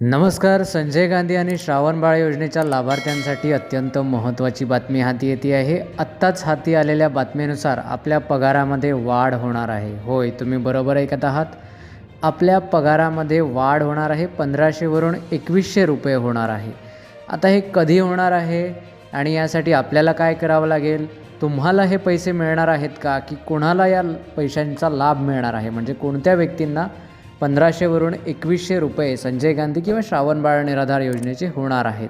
नमस्कार संजय गांधी आणि श्रावण बाळ योजनेच्या लाभार्थ्यांसाठी अत्यंत महत्त्वाची बातमी हाती येते आहे. आत्ताच हाती आलेल्या बातमीनुसार आपल्या पगारामध्ये वाढ होणार आहे. होय तुम्ही बरोबर ऐकत आहात. आपल्या पगारामध्ये वाढ होणार आहे पंधराशेवरून एकवीसशे रुपये होणार आहे. आता हे कधी होणार आहे आणि यासाठी आपल्याला काय करावं लागेल? तुम्हाला हे पैसे मिळणार आहेत का? की कोणाला या पैशांचा लाभ मिळणार आहे? म्हणजे कोणत्या व्यक्तींना पंधराशेवरून एकवीसशे रुपये संजय गांधी किंवा श्रावण बाळ निराधार योजनेचे होणार आहेत.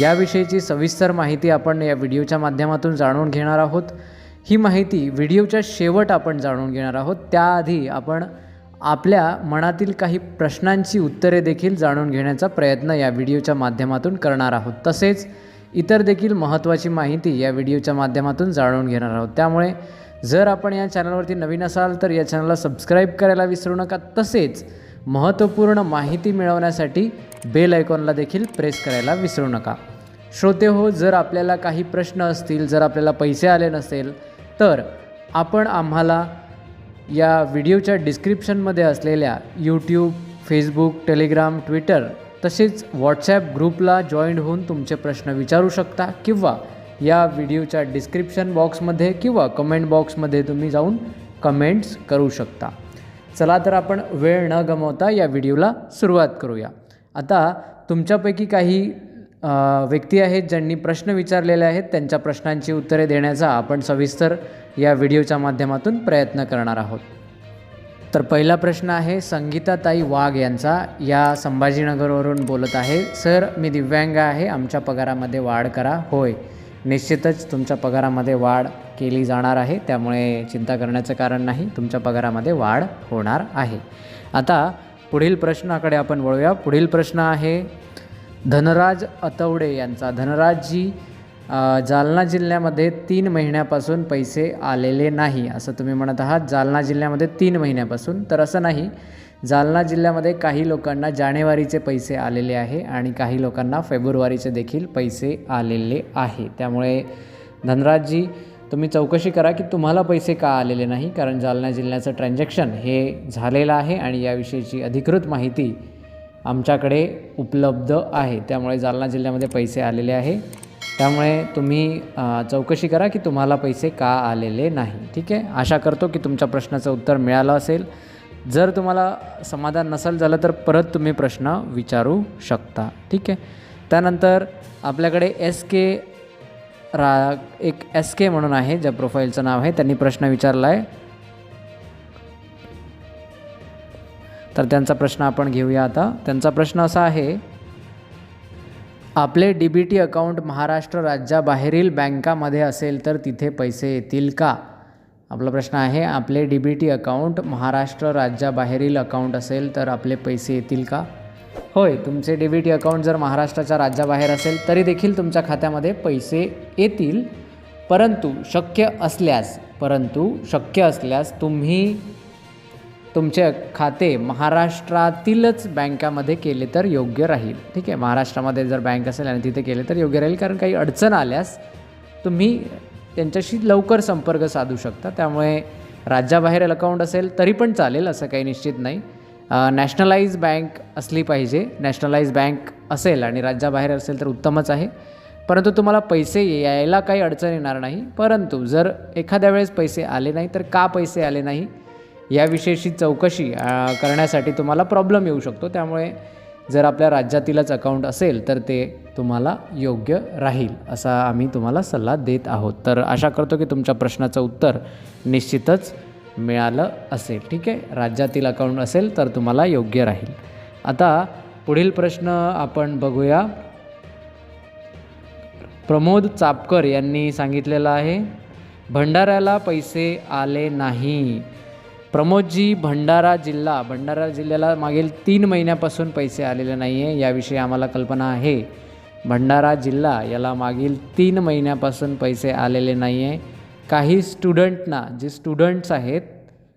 याविषयीची सविस्तर माहिती आपण या व्हिडिओच्या माध्यमातून जाणून घेणार आहोत. ही माहिती व्हिडिओच्या शेवट आपण जाणून घेणार आहोत. त्याआधी आपण आपल्या मनातील काही प्रश्नांची उत्तरे देखील जाणून घेण्याचा प्रयत्न या व्हिडिओच्या माध्यमातून करणार आहोत. तसेच इतर देखील महत्त्वाची माहिती या व्हिडिओच्या माध्यमातून जाणून घेणार आहोत. त्यामुळे जर आपण या चॅनलवरती नवीन असाल तर या चॅनलला सबस्क्राईब करायला विसरू नका. तसेच महत्त्वपूर्ण माहिती मिळवण्यासाठी बेल आयकॉनला देखील प्रेस करायला विसरू नका. श्रोते हो जर आपल्याला काही प्रश्न असतील जर आपल्याला पैसे आले नसेल तर आपण आम्हाला या व्हिडिओच्या डिस्क्रिप्शनमध्ये असलेल्या यूट्यूब फेसबुक टेलिग्राम ट्विटर तसेच व्हॉट्सॲप ग्रुपला जॉईंट होऊन तुमचे प्रश्न विचारू शकता किंवा या व्हिडिओच्या डिस्क्रिप्शन बॉक्समध्ये किंवा कमेंट बॉक्समध्ये तुम्ही जाऊन कमेंट्स करू शकता. चला तर आपण वेळ न गमावता या व्हिडिओला सुरुवात करूया. आता तुमच्यापैकी काही व्यक्ती आहेत ज्यांनी प्रश्न विचारलेले आहेत त्यांच्या प्रश्नांची उत्तरे देण्याचा आपण सविस्तर या व्हिडिओच्या माध्यमातून प्रयत्न करणार आहोत. तर पहिला प्रश्न आहे संगीताताई वाघ यांचा. या संभाजीनगरवरून बोलत आहे सर मी दिव्यांग आहे आमच्या पगारामध्ये वाढ करा होय. निश्चितच तुमच्या पगारामध्ये वाढ केली जाणार आहे. त्यामुळे चिंता करण्याचं कारण नाही. तुमच्या पगारामध्ये वाढ होणार आहे. आता पुढील प्रश्नाकडे आपण वळूया. पुढील प्रश्न आहे धनराज अतवडे यांचा. धनराजजी जालना जिल्ह्यामध्ये तीन महिन्यापासून पैसे आलेले नाही असं तुम्ही म्हणत आहात. जालना जिल्ह्यामध्ये तीन महिन्यापासून. तर असं नाही. जालना जिल्ह्यामध्ये काही लोकांना जानेवारीचे पैसे आलेले आहे आणि काही लोकांना फेब्रुवारीचे देखील पैसे आलेले आहे. त्यामुळे धनराजजी तुम्ही चौकशी करा की तुम्हाला पैसे का आलेले नाही कारण जालना जिल्ह्याचं ट्रान्झॅक्शन हे झालेलं आहे आणि याविषयीची अधिकृत माहिती आमच्याकडे उपलब्ध आहे. त्यामुळे जालना जिल्ह्यामध्ये पैसे आलेले आहे. त्यामुळे तुम्ही चौकशी करा की तुम्हाला पैसे का आलेले नाही. ठीक आहे? आशा करतो की तुमच्या प्रश्नाचं उत्तर मिळालं असेल. जर तुम्हाला समाधान नसेल झालं तर परत तुम्ही प्रश्न विचारू शकता. ठीक आहे? त्यानंतर आपल्याकडे एस के रा एक एस के म्हणून आहे ज्या प्रोफाईलचं नाव आहे त्यांनी प्रश्न विचारला आहे तर त्यांचा प्रश्न आपण घेऊया आता. त्यांचा प्रश्न असा आहे आपले D B T account Maharashtra राज्याबाहेरील बँकामध्ये असेल तर तिथे पैसे येतील का? आपला प्रश्न आहे आपले D B T account Maharashtra राज्याबाहेरील account असेल तर आपले पैसे येतील का? होय तुमचे डी बी टी अकाउंट जर महाराष्ट्राच्या राज्याबाहेर असेल तरी देखील तुमच्या खात्यामध्ये पैसे येतील. परंतु शक्य असल्यास परंतु शक्य असल्यास तुम्ही तुमचे खाते महाराष्ट्रातीलच बँकामध्ये केले तर योग्य राहील. ठीक आहे महाराष्ट्रामध्ये जर बँक असेल आणि तिथे केले तर योग्य राहील कारण काही अडचण आल्यास तुम्ही त्यांच्याशी लवकर संपर्क साधू शकता. त्यामुळे राज्याबाहेर अकाउंट असेल तरी पण चालेल असं काही निश्चित नाही. नॅशनलाइज बँक असली पाहिजे. नॅशनलाइज बँक असेल आणि राज्याबाहेर असेल तर उत्तमच आहे. परंतु तुम्हाला पैसे यायला काही अडचण येणार नाही. परंतु जर एखाद्या वेळेस पैसे आले नाही तर का पैसे आले नाही? याविषयीची चौकशी करण्यासाठी तुम्हाला प्रॉब्लेम येऊ शकतो. त्यामुळे जर आपल्या राज्यातीलच अकाउंट असेल तर ते तुम्हाला योग्य राहील असा आम्ही तुम्हाला सल्ला देत आहोत. तर आशा करतो की तुमच्या प्रश्नाचं उत्तर निश्चितच मिळालं असेल. ठीक आहे? राज्यातील अकाउंट असेल तर तुम्हाला योग्य राहील. आता पुढील प्रश्न आपण बघूया. प्रमोद चापकर यांनी सांगितलेलं आहे भंडाऱ्याला पैसे आले नाही. प्रमोदजी भंडारा जिल्हा. भंडारा जिल्ह्याला मागील तीन महिन्यापासून पैसे आलेले नाही आहे याविषयी आम्हाला कल्पना आहे. भंडारा जिल्हा याला मागील तीन महिन्यापासून पैसे आलेले नाही आहे काही स्टुडंटना जे स्टुडंट्स आहेत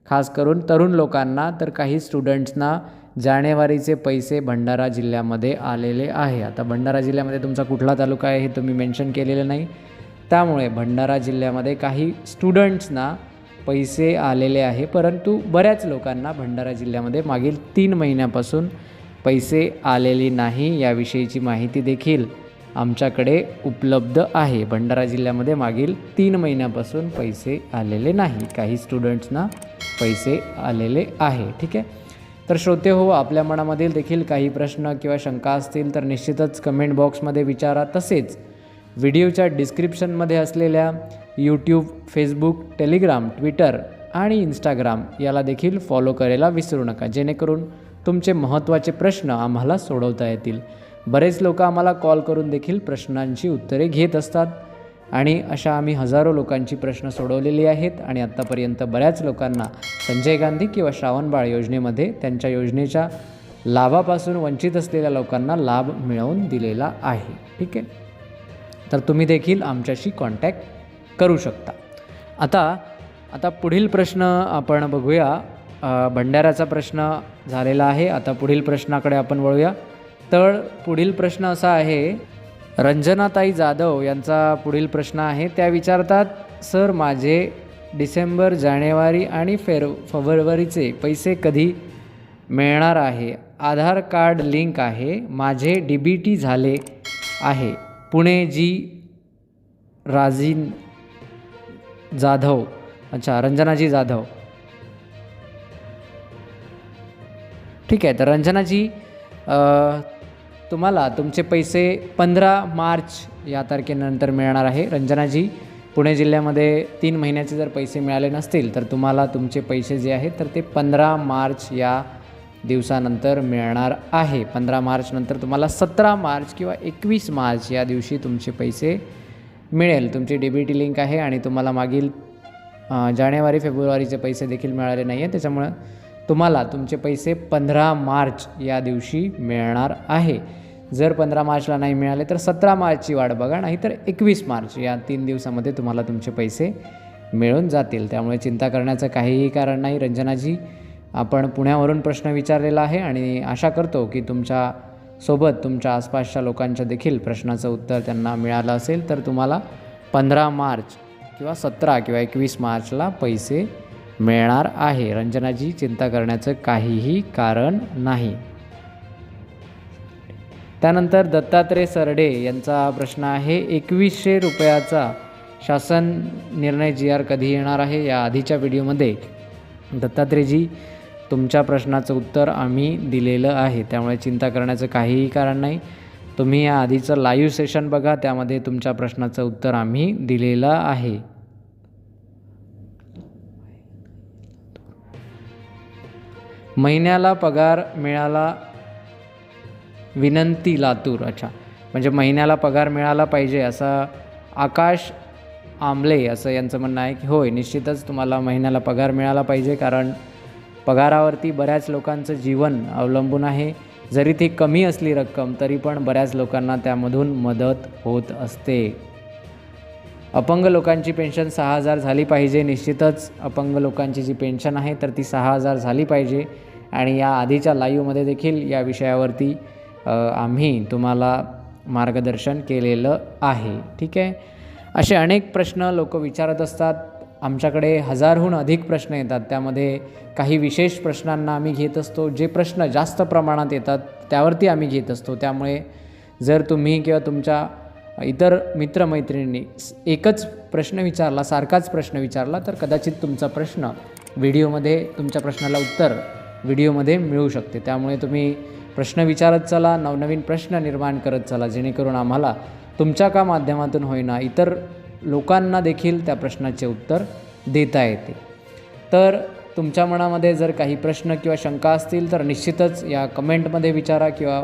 खास करून तरुण लोकांना तर काही स्टुडंट्सना जानेवारीचे पैसे भंडारा जिल्ह्यामध्ये आलेले आहे. आता भंडारा जिल्ह्यामध्ये तुमचा कुठला तालुका आहे हे तुम्ही मेन्शन केलेलं नाही. त्यामुळे भंडारा जिल्ह्यामध्ये काही स्टुडंट्सना पैसे आलेले आहे परंतु बऱ्याच लोकांना भंडारा जिल्ह्यामध्ये मागील तीन महिन्यापासून पैसे आलेले नाही याविषयीची माहिती देखील आमच्याकडे उपलब्ध आहे. भंडारा जिल्ह्यामध्ये मागील तीन महिन्यापासून पैसे आलेले नाही. काही स्टुडंट्सना पैसे आलेले आहे. ठीक आहे? तर श्रोते हो आपल्या मनामधील देखील काही प्रश्न किंवा शंका असतील तर निश्चितच कमेंट बॉक्समध्ये विचारा. तसेच व्हिडिओच्या डिस्क्रिप्शनमध्ये असलेल्या यूट्यूब फेसबुक टेलिग्राम ट्विटर आणि इंस्टाग्राम याला देखील फॉलो करायला विसरू नका. जेणेकरून तुमचे महत्त्वाचे प्रश्न आम्हाला सोडवता येतील. बरेच लोक आम्हाला कॉल करून देखील प्रश्नांची उत्तरे घेत असतात आणि अशा आम्ही हजारो लोकांची प्रश्न सोडवलेली आहेत आणि आत्तापर्यंत बऱ्याच लोकांना संजय गांधी किंवा श्रावणबाळ योजनेमध्ये त्यांच्या योजनेच्या लाभापासून वंचित असलेल्या लोकांना लाभ मिळवून दिलेला आहे. ठीक आहे? तर तुम्ही देखील आमच्याशी कॉन्टॅक्ट करू शकता. आता आता पुढील प्रश्न आपण बघूया. भंडाऱ्याचा प्रश्न झालेला आहे. आता पुढील प्रश्नाकडे आपण वळूया. तर पुढील प्रश्न असा आहे रंजनाताई जाधव यांचा पुढील प्रश्न आहे. त्या विचारतात सर माझे डिसेंबर जानेवारी आणि फेर फेब्रुवारीचे पैसे कधी मिळणार आहे? आधार कार्ड लिंक आहे. माझे डी बी टी झाले आहे. पुणे जी राजीन जाधव. अच्छा रंजनाजी जाधव. ठीक आहे तर रंजनाजी तुम्हाला तुमचे पैसे पंधरा मार्च या तारखेनंतर मिळणार आहे. रंजनाजी पुणे जिल्ह्यामध्ये तीन महिन्याचे जर पैसे मिळाले नसतील तर तुम्हाला तुमचे पैसे जे आहेत तर ते पंधरा मार्च या दिवसानंतर मिळणार आहे. पंधरा मार्चनंतर तुम्हाला सतरा मार्च किंवा एकवीस मार्च या दिवशी तुमचे पैसे मिळेल. तुमची डी बी टी लिंक आहे आणि तुम्हाला मागील जानेवारी फेब्रुवारीचे पैसे देखील मिळाले नाही आहे त्याच्यामुळं तुम्हाला तुमचे पैसे पंधरा मार्च या दिवशी मिळणार आहे. जर पंधरा मार्चला नाही मिळाले तर सतरा मार्चची वाट बघा नाही तर एकवीस मार्च. या तीन दिवसामध्ये तुम्हाला तुमचे पैसे मिळून जातील. त्यामुळे चिंता करण्याचं काहीही कारण नाही. रंजनाजी आपण पुण्यावरून प्रश्न विचारलेला आहे आणि आशा करतो की तुमच्या सोबत तुमच्या आसपासच्या लोकांच्या देखील प्रश्नाचं उत्तर त्यांना मिळालं असेल तर तुम्हाला पंधरा मार्च किंवा सतरा किंवा एकवीस मार्चला पैसे मिळणार आहे. रंजनाची चिंता करण्याचं काहीही कारण नाही. त्यानंतर दत्तात्रय सरडे यांचा प्रश्न आहे एकवीसशे रुपयाचा शासन निर्णय जी आर कधी येणार आहे? या आधीच्या व्हिडिओमध्ये दत्तात्रेयजी तुमच्या प्रश्नाचं उत्तर आम्ही दिलेलं आहे. त्यामुळे चिंता करण्याचं काहीही कारण नाही. तुम्ही या आधीचं लाईव्ह सेशन बघा त्यामध्ये तुमच्या प्रश्नाचं उत्तर आम्ही दिलेलं आहे. महिन्याला पगार मिळाला विनंती लातूर अच्छा. म्हणजे महिन्याला पगार मिळाला पाहिजे असं आकाश आंबले असं यांचं म्हणणं आहे की होय निश्चितच तुम्हाला महिन्याला पगार मिळाला पाहिजे कारण पगारावरती बऱ्याच लोकांचं जीवन अवलंबून आहे. जरी ती कमी असली रक्कम तरी पण बऱ्याच लोकांना त्यामधून मदत होत असते. अपंग लोकांची पेन्शन सहा हजार झाली पाहिजे निश्चितच अपंग लोकांची जी पेन्शन आहे तर ती सहा हजार झाली पाहिजे. आणि या आधीच्या लाईव्हमध्ये देखील या विषयावरती आम्ही तुम्हाला मार्गदर्शन केलेलं आहे. ठीक आहे? असे अनेक प्रश्न लोक विचारत असतात. आमच्याकडे हजारहून अधिक प्रश्न येतात. त्यामध्ये काही विशेष प्रश्नांना आम्ही घेत असतो. जे प्रश्न जास्त प्रमाणात येतात त्यावरती आम्ही घेत असतो. त्यामुळे जर तुम्ही किंवा तुमच्या इतर मित्रमैत्रिणींनी एकच प्रश्न विचारला सारखाच प्रश्न विचारला तर कदाचित तुमचा प्रश्न व्हिडिओमध्ये तुमच्या प्रश्नाला उत्तर व्हिडिओमध्ये मिळू शकते. त्यामुळे तुम्ही प्रश्न विचारत चला नवनवीन प्रश्न निर्माण करत चला जेणेकरून आम्हाला तुमच्या का माध्यमातून होईना इतर लोकांना देखील त्या प्रश्नाचे उत्तर देता येते. तर तुमच्या मनामध्ये जर काही प्रश्न किंवा शंका असतील तर निश्चितच या कमेंटमध्ये विचारा किंवा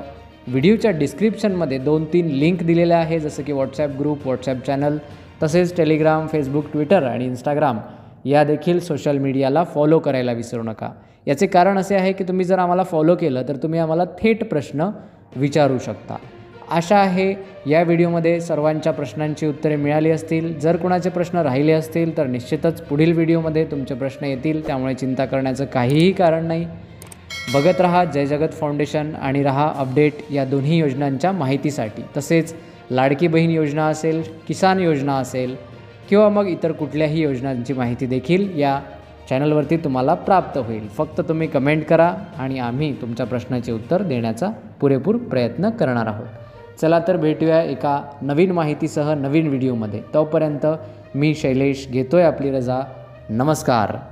व्हिडिओच्या डिस्क्रिप्शनमध्ये दोन तीन लिंक दिलेल्या आहे जसं की व्हॉट्सॲप ग्रुप व्हॉट्सॲप चॅनल तसेच टेलिग्राम फेसबुक ट्विटर आणि इंस्टाग्राम या देखील सोशल मीडियाला फॉलो करायला विसरू नका. याचे कारण असे आहे की तुम्ही जर आम्हाला फॉलो केलं तर तुम्ही आम्हाला थेट प्रश्न विचारू शकता. आशा आहे या व्हिडिओमध्ये सर्वांच्या प्रश्नांची उत्तरे मिळाली असतील. जर कुणाचे प्रश्न राहिले असतील तर निश्चितच पुढील व्हिडिओमध्ये तुमचे प्रश्न येतील. त्यामुळे चिंता करण्याचं काहीही कारण नाही. बघत रहा जय जगत फाउंडेशन आणि रहा अपडेट या दोन्ही योजनांच्या माहितीसाठी. तसेच लाडकी बहीण योजना असेल किसान योजना असेल किंवा मग इतर कुठल्याही योजनांची माहिती देखील या चॅनलवरती तुम्हाला प्राप्त होईल. फक्त तुम्ही कमेंट करा आणि आम्ही तुमच्या प्रश्नाचे उत्तर देण्याचा पुरेपूर प्रयत्न करणार आहोत. चला तर भेटूया एका नवीन माहितीसह नवीन व्हिडिओमध्ये. तोपर्यंत मी शैलेश घेतो आहे आपली रजा. नमस्कार.